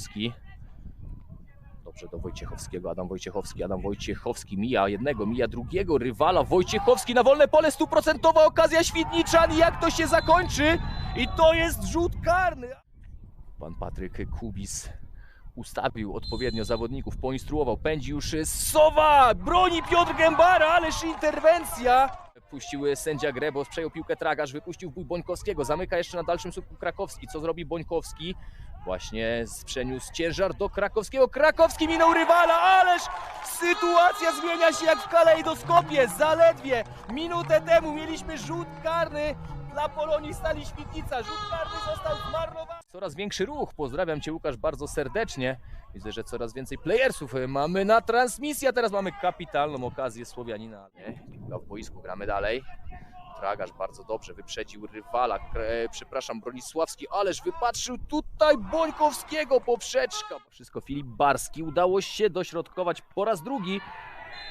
Wojciechowski. Dobrze do Wojciechowskiego, Adam Wojciechowski, Adam Wojciechowski mija jednego, mija drugiego rywala, Wojciechowski na wolne pole, stuprocentowa okazja Świdniczan jak to się zakończy? I to jest rzut karny! Pan Patryk Kubis ustawił odpowiednio zawodników, poinstruował, pędzi już Sowa, broni Piotr Gębara, ależ interwencja! Puścił sędzia Grebos, przejął piłkę Tragarz, wypuścił bój Bońkowskiego, zamyka jeszcze na dalszym słupku Krakowski. Co zrobi Bońkowski? Właśnie przeniósł ciężar do Krakowskiego. Krakowski minął rywala, ależ sytuacja zmienia się jak w kalejdoskopie. Zaledwie minutę temu mieliśmy rzut karny dla Polonii Stali Świdnica. Rzut karny został zmarnowany. Coraz większy ruch. Pozdrawiam Cię Łukasz bardzo serdecznie. Widzę, że coraz więcej playersów e, mamy na transmisji, a teraz mamy kapitalną okazję Słowianina. Nie, w boisku, gramy dalej. Tragarz bardzo dobrze wyprzedził rywala, e, przepraszam, Bronisławski, ależ wypatrzył tutaj Bońkowskiego, poprzeczka. Wszystko Filip Barski, udało się dośrodkować po raz drugi.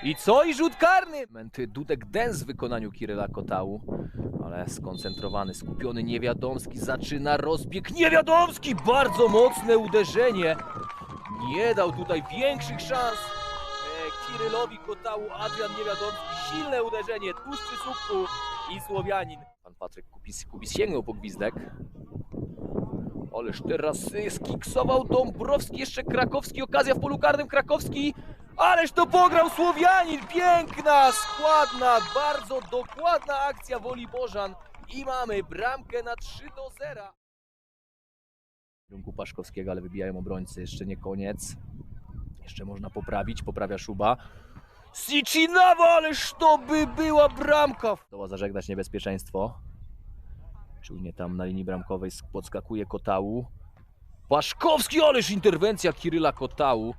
I co? I rzut karny! Momenty Dudek Dens w wykonaniu Kiryla Kotału. Ale skoncentrowany, skupiony Niewiadomski zaczyna rozbieg. Niewiadomski! Bardzo mocne uderzenie. Nie dał tutaj większych szans e, Kirylowi Kotału. Adrian Niewiadomski. Silne uderzenie tuż przy słupku i Słowianin. Pan Patryk Kubis, Kubis sięgnął po gwizdek. Ależ teraz skiksował Dąbrowski, jeszcze Krakowski, okazja w polu karnym Krakowski. Ależ to pograł Słowianin, piękna, składna, bardzo dokładna akcja Woli Bożan. I mamy bramkę na 3 do 0. W kierunku Paszkowskiego, ale wybijają obrońcy, jeszcze nie koniec. Jeszcze można poprawić, poprawia Szuba. Sicinawa, ależ to by była bramka! Doła zażegnać niebezpieczeństwo. Czujnie tam na linii bramkowej sk- podskakuje Kotału. Paszkowski, ależ interwencja Kiryla Kotału.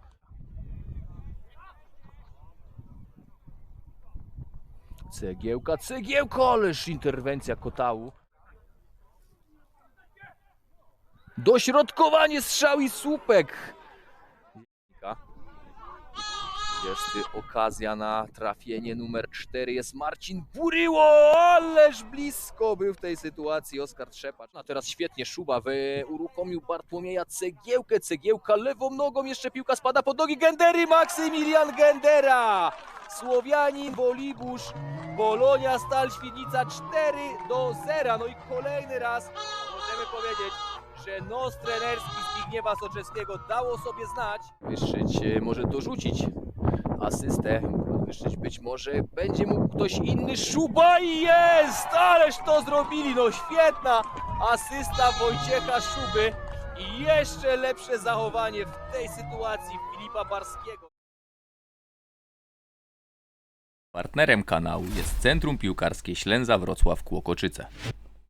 Cegiełka, cegiełka, ależ interwencja Kotału. Dośrodkowanie, strzał i słupek. Jest okazja na trafienie numer 4 jest Marcin Buryło, ależ blisko był w tej sytuacji Oskar Trzepacz. A teraz świetnie Szuba wy uruchomił Bartłomieja Cegiełkę, Cegiełka lewą nogą, jeszcze piłka spada pod nogi Gendery, Maksymilian Gendera! Słowianin, Wolibusz, Polonia, Stal, Świdnica 4 do 0. No i kolejny raz możemy powiedzieć, że nos trenerski Zbigniewa Soczewskiego dało sobie znać. Wyższyć e, może dorzucić asystę, podwyższyć być może będzie mógł ktoś inny. Szuba i jest! Ależ to zrobili, no świetna asysta Wojciecha Szuby i jeszcze lepsze zachowanie w tej sytuacji Filipa Barskiego. Partnerem kanału jest Centrum Piłkarskie Ślęza Wrocław Kłokoczyce.